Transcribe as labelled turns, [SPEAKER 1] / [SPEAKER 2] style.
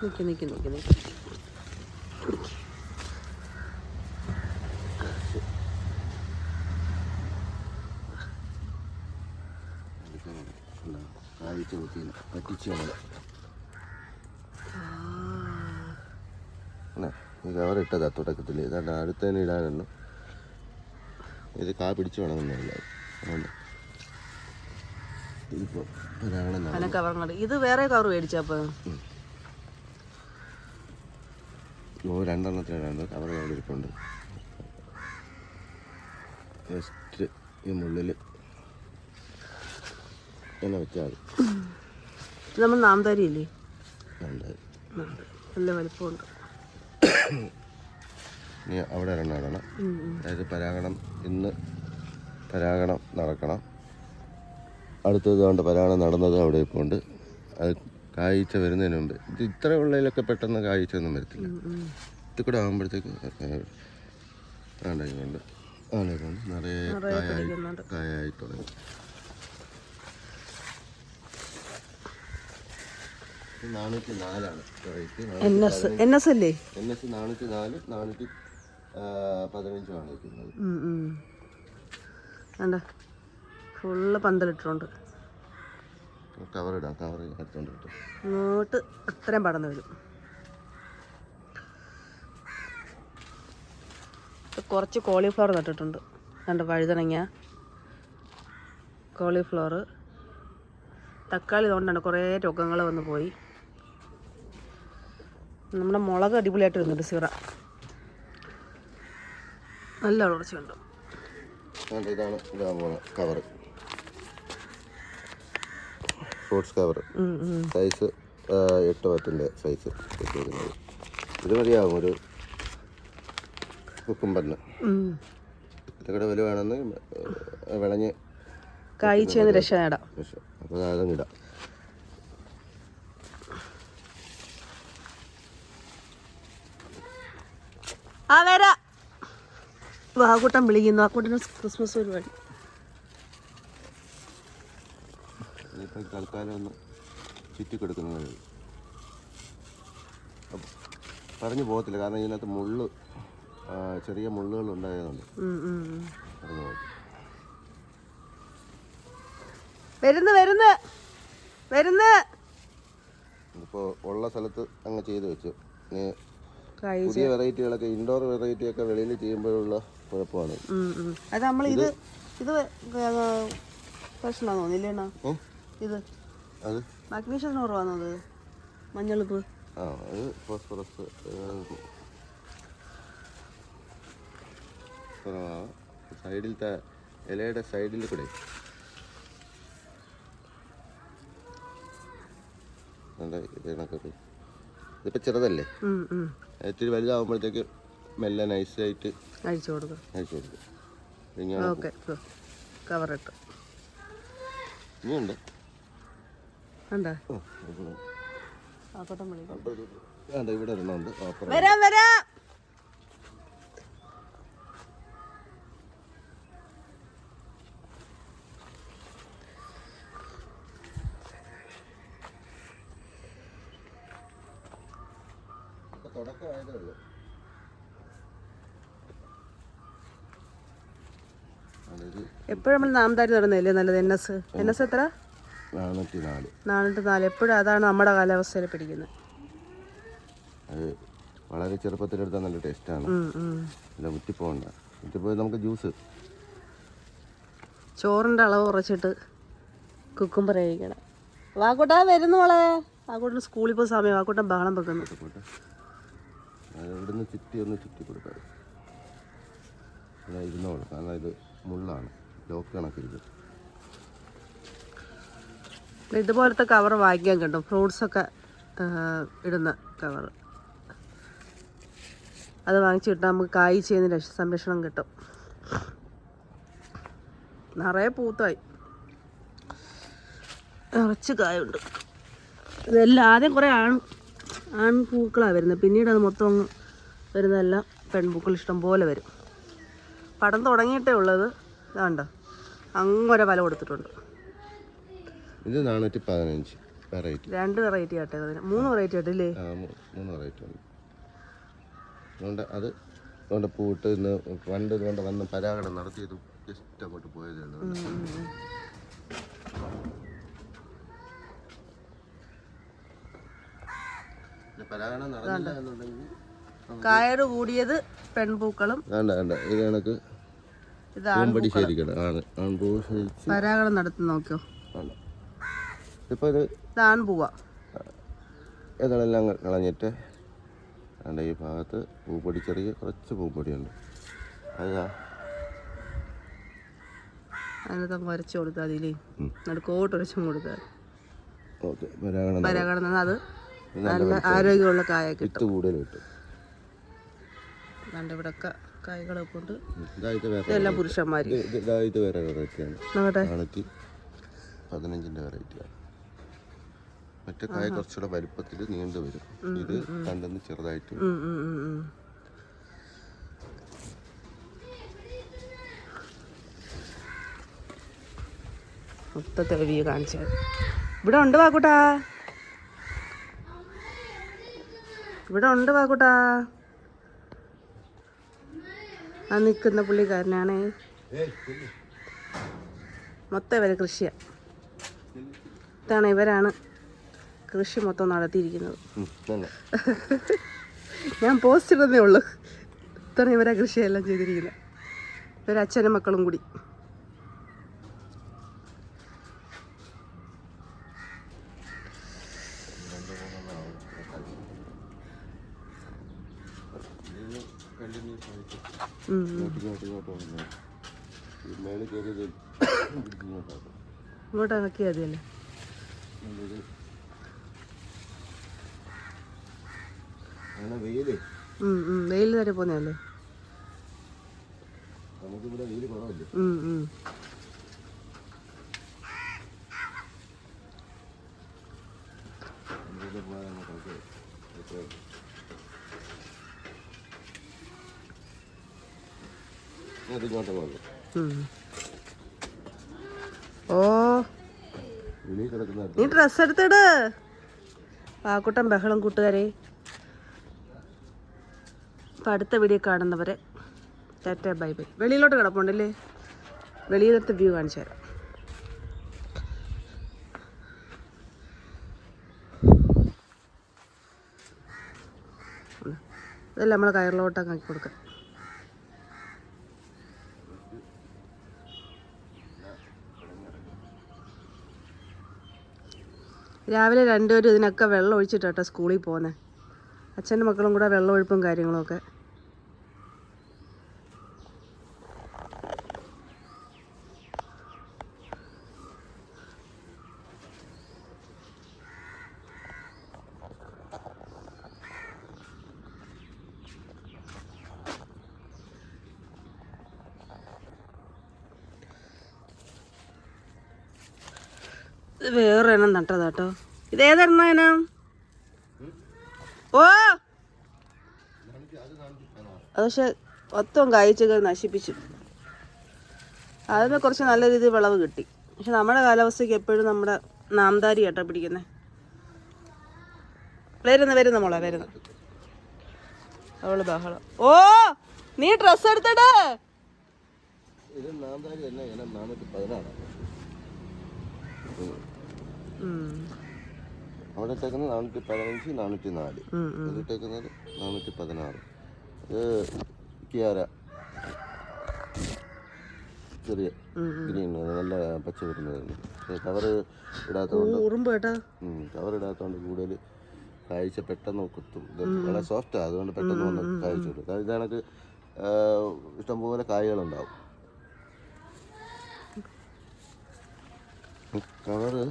[SPEAKER 1] നിൽക്കി നിൽക്കി നിൽക്കി നിൽക്കി
[SPEAKER 2] കാഴ്ച കുത്തിയില്ല പറ്റിച്ച് നമ്മൾ ഈ കവർ ഇട്ടതാ തുടക്കത്തിൽ ഇതാണ്ട് അടുത്തതിന് ഇടാനുണ്ട് ഇത് കാ പിടിച്ചു വേണമെന്നില്ല അതുകൊണ്ട് ഇതിപ്പോൾ
[SPEAKER 1] കവറുണ്ട് ഇത് വേറെ കവർ മേടിച്ചപ്പോൾ
[SPEAKER 2] രണ്ടെണ്ണത്തിനാണ് കവർ അവിടെ ഇരിപ്പുണ്ട്. ജസ്റ്റ് ഈ മുള്ളിൽ എന്നെ വെച്ചാൽ
[SPEAKER 1] നമ്മൾ നാന്താരി ഇല്ലേ? നല്ല വലിപ്പമുണ്ട്.
[SPEAKER 2] ഇനി അവിടെ
[SPEAKER 1] ഉം.
[SPEAKER 2] അതായത് പരാഗണം ഇന്ന് പരാഗണം നടക്കണം. അടുത്തത് കൊണ്ട് പരാഗണം നടന്നത് അവിടെ ഇപ്പോൾ ഉണ്ട് അത് കാഴ്ച വരുന്നതിന് മുമ്പ്. ഇത് ഇത്ര ഉള്ളതിലൊക്കെ പെട്ടെന്ന് കാഴ്ച ഒന്നും വരത്തില്ല. ഇത് കൂടെ ആകുമ്പോഴത്തേക്ക് ആണ്ടായിക്കൊണ്ട് ആണ്ടായിക്കൊണ്ട് നിറയെ കായായി. കായായി തുടങ്ങി. നാനൂറ്റി നാലാണ്.
[SPEAKER 1] എൻ എസ് എൻ എസ് അല്ലേ?
[SPEAKER 2] എൻ എസ് നാനൂറ്റി നാല് നാനൂറ്റി പതിനഞ്ചുമാണ് വയ്ക്കുന്നത്.
[SPEAKER 1] ഉം, ഉം. ഫുള്ള് പന്തലിട്ടുണ്ട്.
[SPEAKER 2] കവർ ഇടാം കവർ എടുത്തോണ്ട് കിട്ടും
[SPEAKER 1] ഇങ്ങോട്ട് അത്രയും പടന്ന് വരും. കുറച്ച് കോളിഫ്ലവർ നട്ടിട്ടുണ്ട്. രണ്ട് വഴുതണങ്ങ കോളിഫ്ലവർ തക്കാളി ഇതുകൊണ്ടാണ് കുറേ രോഗങ്ങൾ വന്നു പോയി. നമ്മുടെ മുളക് അടിപൊളിയായിട്ട് വരുന്നുണ്ട് സിറ. നല്ല വളർച്ചയുണ്ട്.
[SPEAKER 2] ഇതാണ് കവർ ഫ്രൂട്ട്സ് കവർ. സൈസ് എട്ട് പത്തിന്റെ സൈസ് ഇത് മതിയാവും ഒരു കുക്കുംബറിന്. ഇതൊക്കെ വില വേണമെന്ന് വിളഞ്ഞ്
[SPEAKER 1] കായ്ച്ചെന്ന് രക്ഷ നേടാം
[SPEAKER 2] അപ്പോൾ അതങ്ങ് ഇടാം.
[SPEAKER 1] ആ വരാ. വാകൂട്ടം വിളിക്കുന്നു. ആക്കൂട്ടിന് ക്രിസ്മസ് പരിപാടി.
[SPEAKER 2] തൽക്കാലം ഒന്ന് ചുറ്റി കൊടുക്കുന്നത് പറഞ്ഞു പോകത്തില്ല. കാരണം ഇതിനകത്ത് മുള്ള് ചെറിയ മുള്ളുകൾ ഉണ്ടായതുകൊണ്ട്. പറഞ്ഞു
[SPEAKER 1] വരുന്നു വരുന്നു. വരുന്ന്.
[SPEAKER 2] ഇപ്പോൾ ഉള്ള സ്ഥലത്ത് അങ്ങ് ചെയ്തു വെച്ചു. ഇനി പുതിയ വെറൈറ്റികളൊക്കെ ഇൻഡോർ വെറൈറ്റി ഒക്കെ വെളിയിൽ ചെയ്യുമ്പോഴുള്ള കുഴപ്പമാണ്.
[SPEAKER 1] അത് നമ്മൾ ഇത് ഇത് പ്രശ്നമാണോ തോന്നില്ലേണ്ണ? ഇത്.
[SPEAKER 2] അത്?
[SPEAKER 1] മാഗ്നീഷ്യം കുറവാണോ അത്. മഞ്ഞളിപ്പ്.
[SPEAKER 2] ആ അത് ഫോസ്ഫറസ് സൈഡിലത്തെ ഇലയുടെ സൈഡിൽ കൂടെ. ഉണ്ട്, ഇത് കണക്കൊക്കെ ഇതിപ്പോൾ ചെറുതല്ലേ. ഇത്തിരി വലുതാകുമ്പോഴത്തേക്ക് മെല്ലെ നൈസായിട്ട്
[SPEAKER 1] അഴിച്ചു കൊടുക്കും.
[SPEAKER 2] അഴിച്ചു കൊടുക്കും.
[SPEAKER 1] ഓക്കെ കവറിട്ട്
[SPEAKER 2] ഇനിയുണ്ട്.
[SPEAKER 1] ഉണ്ടോ
[SPEAKER 2] ഓ, ഇവിടെ.
[SPEAKER 1] ആക്കോട്ടം വിളിക്കും
[SPEAKER 2] അപ്പോൾ ഇത് വേണ്ട ഇവിടെ ഒരെണ്ണമുണ്ട് ഓപ്പറ
[SPEAKER 1] വരാം. വരാം
[SPEAKER 2] തുടക്കമായതേ ഉള്ളൂ. അതൊരു
[SPEAKER 1] എപ്പോഴും നമ്മൾ നാമതാരി തുടങ്ങുന്നില്ലേ നല്ലത്? N S? എൻ എസ് എത്ര?
[SPEAKER 2] നാനൂറ്റി നാല്
[SPEAKER 1] നാനൂറ്റി നാല് എപ്പോഴും അതാണ് നമ്മുടെ കാലാവസ്ഥയിൽ പിടിക്കുന്നത്.
[SPEAKER 2] അത് വളരെ ചെറുപ്പത്തിലെടുത്താൽ നല്ല ടേസ്റ്റാണ്. നല്ല മുറ്റിപ്പോണ്ട മുറ്റിപ്പോയി നമുക്ക് ജ്യൂസ്.
[SPEAKER 1] ചോറിന്റെ അളവ് കുറച്ചിട്ട് കുക്കുംബർ കഴിക്കണം. വാക്കോട്ടാ വരുന്നു മോളെ. വാക്കോട്ടിന് സ്കൂളിൽ പോയി സമയം വാക്കോട്ടൻ ബഹളം വെക്കുന്നു.
[SPEAKER 2] ഇവിടുന്ന് ചുറ്റി ഒന്ന് ചുറ്റി കൊടുക്കാം. ഇരുന്നോളൂ. കാരണം ഇത് മുള്ളാണ്. ലോക്ക് കണക്കിരിക്കും
[SPEAKER 1] ഇതുപോലത്തെ കവർ വാങ്ങിക്കാൻ കിട്ടും. ഫ്രൂട്ട്സൊക്കെ ഇടുന്ന കവർ അത് വാങ്ങിച്ചിട്ട് നമുക്ക് കായ് ചെയ്യുന്ന രക്ഷ സംരക്ഷണം കിട്ടും. നിറയെ പൂത്തായി നിറച്ച് കായുണ്ട്. ഇതെല്ലാം ആദ്യം കുറേ ആൺ ആൺപൂക്കളാണ് വരുന്നത്. പിന്നീട് അത് മൊത്തം വരുന്നതെല്ലാം പെൺപൂക്കൾ ഇഷ്ടം പോലെ വരും. പടം തുടങ്ങിയിട്ടേ ഉള്ളത്. ഇതാണ്ടോ? അങ്ങനെ വില കൊടുത്തിട്ടുണ്ട്.
[SPEAKER 2] ഇത് നാനൂറ്റി പതിനഞ്ച് വെറൈറ്റി.
[SPEAKER 1] രണ്ട് വെറൈറ്റി ആട്ടെ അതിന്. മൂന്ന് വെറൈറ്റി ആട്ടില്ലേ
[SPEAKER 2] ആ മൂന്ന് വെറൈറ്റി ഉണ്ട്. അതുകൊണ്ട് അത് അതുകൊണ്ട് പൂട്ട് ഇന്ന് പണ്ട് ഇതുകൊണ്ട് വന്ന് പരാഗണം നടത്തിയത് ജസ്റ്റ് അങ്ങോട്ട് പോയതേ ഉള്ളൂ. പരാഗണം നടന്നില്ല എന്നുണ്ടെങ്കിൽ
[SPEAKER 1] കായറ് കൂടിയത് പെൺപൂക്കളും.
[SPEAKER 2] വേണ്ട വേണ്ട. ഇത് കണക്ക്
[SPEAKER 1] ഇത്
[SPEAKER 2] പൂമ്പടി ശരിക്കണം ആണ്. ആൺപൂ ശരിച്ച്
[SPEAKER 1] പരാഗണം നടത്തി നോക്കിയോ?
[SPEAKER 2] വേണ്ട. ഇപ്പോൾ ഇത്
[SPEAKER 1] ഇത് പൂവ.
[SPEAKER 2] ഇതെല്ലാം കളഞ്ഞിട്ട് അതിന്റെ ഈ ഭാഗത്ത് പൂപ്പൊടി ചെറിയ കുറച്ച് പൂപ്പൊടിയുണ്ട്. അതാ.
[SPEAKER 1] അതിനകത്ത് വരച്ചു കൊടുത്താൽ അതിലേ. നടുക്കോട്ട് വരച്ചും കൊടുത്താൽ
[SPEAKER 2] ഓക്കെ പരാഗണം
[SPEAKER 1] അത് നല്ല ആരോഗ്യമുള്ള കായ കിട്ടും.
[SPEAKER 2] കൂടുതൽ കിട്ടും.
[SPEAKER 1] കണ്ട് ഇവിടൊക്കെ കായ്കളൊക്കെ ഉണ്ട് ഇതെല്ലാം പുരുഷന്മാർ
[SPEAKER 2] ഇത് ഇത് ഇതായിട്ട് വേറെ വെറൈറ്റിയാണ് പതിനഞ്ചിന്റെ വെറൈറ്റിയാണ് മറ്റേ കായ കുറച്ചുകൂടെ വലുപ്പത്തിൽ നീണ്ടു വരും. ഇത് കണ്ടെന്ന് ചെറുതായിട്ട്.
[SPEAKER 1] മൊത്തത്തിൽ വ്യൂ കാണിച്ചത് ഇവിടെ ഉണ്ട് വാക്കൂട്ടാ. ഇവിടെ ഉണ്ട് വാക്കൂട്ടാ. ആ നിൽക്കുന്ന പുള്ളിക്കാരനാണേ. മൊത്തം ഇവരെ കൃഷിയാണ് ഇതാണ് ഇവരാണ്. കൃഷി മൊത്തം നടത്തിയിരിക്കുന്നത്. ഞാൻ പോസ്റ്റ് ഇടുന്നേ ഉള്ളൂ. ഇത്രയും ഇവരാ കൃഷിയെല്ലാം ചെയ്തിരിക്കുന്നത്. ഇവരച്ഛനും മക്കളും കൂടി.
[SPEAKER 2] ഇങ്ങോട്ട് ഇങ്ങോട്ട് ഇങ്ങോട്ട് വന്നു. ഈ മേളിൽ കയറിയത് ഇങ്ങോട്ടാക്കും
[SPEAKER 1] ഇങ്ങോട്ട് ഇറക്കിയാൽ മതിയല്ലേ
[SPEAKER 2] ഇത് അങ്ങനെ വെയിലേ
[SPEAKER 1] ഉം, ഉം. വെയിൽ വരെ പോന്നെയല്ലേ
[SPEAKER 2] നമുക്കിവിടെ വെയിൽ കുറവല്ലേ?
[SPEAKER 1] ഉം, ഉം.
[SPEAKER 2] വെയിൽ പോകുന്നു
[SPEAKER 1] ഉം. ഓ. നീ ഡ്രസ് എടുത്തിട്. പാക്കുട്ടൻ ബഹളം കൂട്ടുകാരെ. അപ്പം അടുത്ത വീഡിയോ കാണുന്നവരെ ടാറ്റ ബൈ ബൈ വെളിയിലോട്ട് കിടപ്പുണ്ടല്ലേ? വെളിയിലത്തെ വ്യൂ കാണിച്ചു തരാം. ഇതല്ല നമ്മൾ കയറിലോട്ടൊക്കെ ആക്കി കൊടുക്കാം. രാവിലെ രണ്ടുപേരും ഇതിനൊക്കെ വെള്ളം ഒഴിച്ചിട്ടാട്ടോ സ്കൂളിൽ പോകുന്നത് അച്ഛന്റെ മക്കളും കൂടെ വെള്ളമൊഴുപ്പും കാര്യങ്ങളൊക്കെ. വേറെ എണ്ണം നട്ടതാട്ടോ. ഇത് ഏതെണ്ണ ഓ. പക്ഷെ മൊത്തം കായ്ച്ചൊക്കെ നശിപ്പിച്ചു. അതിന് കുറച്ച് നല്ല രീതിയിൽ വിളവ് കിട്ടി. പക്ഷെ നമ്മുടെ കാലാവസ്ഥയ്ക്ക് എപ്പോഴും നമ്മുടെ നാംദാരി കേട്ടോ പിടിക്കുന്നത് വരുന്ന വരുന്ന മോളെ വരുന്ന. അവൾ ബഹളം. ഓ നീ ഡ്രസ് എടുത്തടാ. ഉം.
[SPEAKER 2] അവിടെ ഇട്ടേക്കുന്നത് നാനൂറ്റി പതിനഞ്ച് നാനൂറ്റി നാല്. ഇത് ഇട്ടേക്കുന്നത് നാനൂറ്റി പതിനാറ്. ഇത് കിയാര. ചെറിയ ഗ്രീൻ നല്ല പച്ച വരുന്നതായിരുന്നു. കവർ ഇടാത്തതുകൊണ്ട്
[SPEAKER 1] ഉറുമ്പ് കേട്ടോ?
[SPEAKER 2] കവർ ഇടാത്തതുകൊണ്ട് കൂടുതൽ കാഴ്ച പെട്ടെന്ന് കുത്തും വളരെ സോഫ്റ്റാണ് അതുകൊണ്ട് പെട്ടെന്ന് വന്ന് കാഴ്ച കിട്ടും കാരണം ഇത് കണക്ക് ആ, ഇഷ്ടംപോലെ കായകളുണ്ടാവും. കവറ്